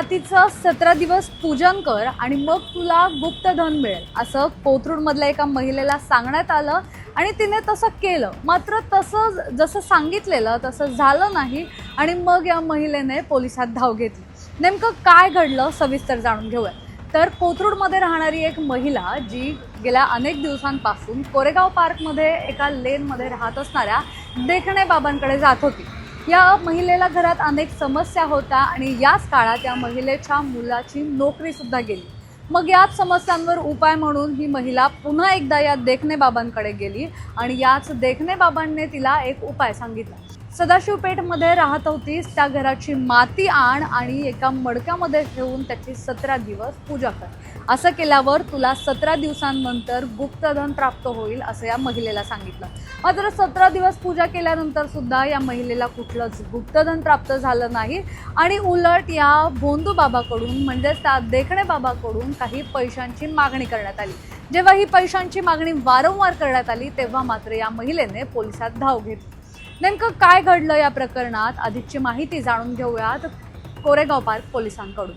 तिचं सतरा दिवस पूजन कर आणि मग तुला गुप्त धन मिळेल. असं कोथरूडमधल्या एका महिलेला सांगण्यात आलं आणि तिने तसं केलं. मात्र तसं जसं सांगितलेलं तसं झालं नाही आणि मग या महिलेने पोलिसात धाव घेतली. नेमकं काय घडलं सविस्तर जाणून घेऊया. तर कोथरूडमध्ये राहणारी एक महिला जी गेल्या अनेक दिवसांपासून कोरेगाव पार्कमध्ये एका लेनमध्ये राहत असणाऱ्या देखणे बाबांकडे जात होती. या महिलेला घरात अनेक समस्या होत्या आणि याच काळात या महिलेच्या मुलाची नोकरी सुद्धा गेली. मग याच समस्यांवर उपाय म्हणून ही महिला पुन्हा एकदा या देखणे बाबांकडे गेली आणि याच देखणे बाबांनी तिला एक उपाय सांगितला. सदाशिवपेठमध्ये राहत होतीस. त्या घराची माती आण आणि एका मडक्यामध्ये ठेवून त्याची सतरा दिवस पूजा कर. असं केल्यावर तुला सतरा दिवसांनंतर गुप्तधन प्राप्त होईल असं या महिलेला सांगितलं. मात्र सतरा दिवस पूजा केल्यानंतर सुद्धा या महिलेला कुठलंच गुप्तधन प्राप्त झालं नाही. आणि उलट या भोंदू बाबाकडून म्हणजेच त्या देखणे बाबाकडून काही पैशांची मागणी करण्यात आली. जेव्हा ही पैशांची मागणी वारंवार करण्यात आली तेव्हा मात्र या महिलेने पोलिसात धाव घेतली. नेमकं काय घडलं या प्रकरणात? अधिकची माहिती जाणून घेऊयात कोरेगाव पार्क पोलिसांकडून.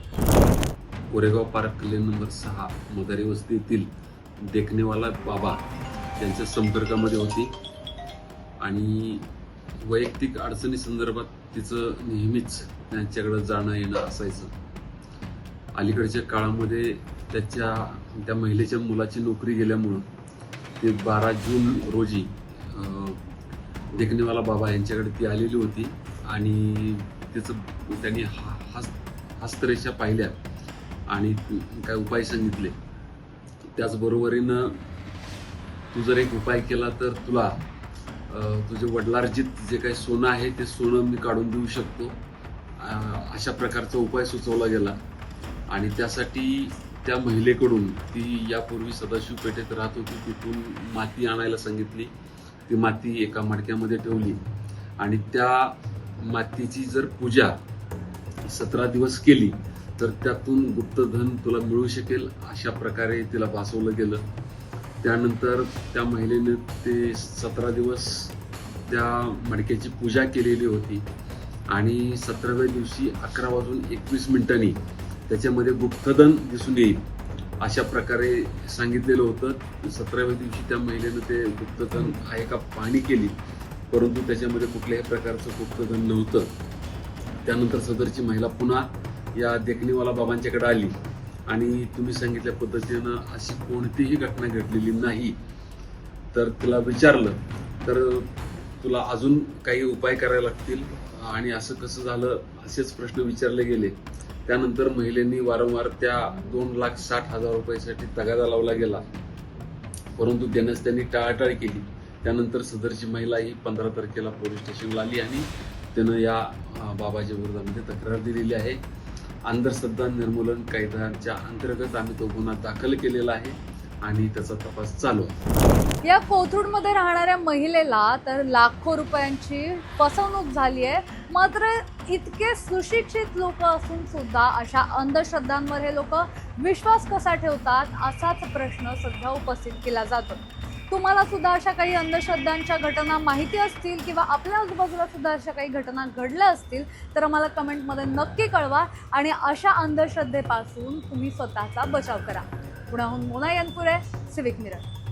कोरेगाव पार्क लेन नंबर सहा मदारी वस्तीतील देखणेवाला बाबा त्यांच्या संपर्कामध्ये होती. आणि वैयक्तिक अडचणी संदर्भात तिचं नेहमीच त्यांच्याकडे जाणं येणं असायचं. अलीकडच्या काळामध्ये त्याच्या त्या महिलेच्या मुलाची नोकरी गेल्यामुळं ते बारा जून रोजी देखणेवाला बाबा यांच्याकडे ती आलेली होती आणि तिचं त्यांनी हा हस हस्तरेषा पाहिल्या आणि काय उपाय सांगितले. त्याचबरोबरीनं तू जर एक उपाय केला तर तुला तुझे वडिलार्जित जे काही सोनं आहे ते सोनं मी काढून देऊ शकतो. अशा प्रकारचा उपाय सुचवला गेला. आणि त्यासाठी त्या महिलेकडून ती यापूर्वी सदाशिव पेठेत राहत होती तिथून माती आणायला सांगितली. ती माती एका मडक्यामध्ये ठेवली. आणि त्या मातीची जर पूजा सतरा दिवस केली तर त्यातून गुप्तधन तुला मिळू शकेल अशा प्रकारे तिला भासवलं गेलं. त्यानंतर त्या महिलेने ते सतरा दिवस त्या मडक्याची पूजा केलेली होती. आणि सतराव्या दिवशी अकरा वाजून एकवीस मिनिटांनी त्याच्यामध्ये गुप्तधन दिसून येईल. अशा प्रकारे सांगितलेलं होतं. सतराव्या दिवशी त्या महिलेनं ते गुप्तधन आहे का पाहणी केली. परंतु त्याच्यामध्ये कुठल्याही प्रकारचं गुप्तधन नव्हतं. त्यानंतर सदरची महिला पुन्हा या देखणीवाला बाबांच्याकडे आली. आणि तुम्ही सांगितल्या पद्धतीनं अशी कोणतीही घटना घडलेली नाही. तर तिला विचारलं तर तुला अजून काही उपाय करायला लागतील? आणि असं कसं झालं असेच प्रश्न विचारले गेले. त्यानंतर महिलेनी वारंवार त्या दोन लाख साठ हजार रुपयासाठी तगादा लावला गेला. परंतु देण्यास त्यांनी टाळाटाळ केली. त्यानंतर सदरची महिला ही पंधरा तारखेला पोलीस स्टेशनला आली आणि त्यानं या बाबाच्या विरोधामध्ये तक्रार दिलेली आहे. अंधश्रद्धा निर्मूलन कायद्याच्या अंतर्गत आम्ही तो गुन्हा दाखल केलेला आहे. आणि त्याचा तपास चालू आहे. या कोथरूडमध्ये राहणाऱ्या महिलेला तर लाखो रुपयांची फसवणूक झाली आहे. मात्र इतके सुशिक्षित लोक असून सुद्धा अशा अंधश्रद्धांवर हे लोक विश्वास कसा ठेवतात असाच प्रश्न सध्या उपस्थित केला जातो. तुम्हाला सुद्धा अशा काही अंधश्रद्धांच्या घटना माहिती असतील किंवा आपल्या आजूबाजूला सुद्धा अशा काही घटना घडल्या असतील तर आम्हाला कमेंटमध्ये नक्की कळवा आणि अशा अंधश्रद्धेपासून तुम्ही स्वतःचा बचाव करा. पुण्याहून मोना यनपुरे सिविक मिरर.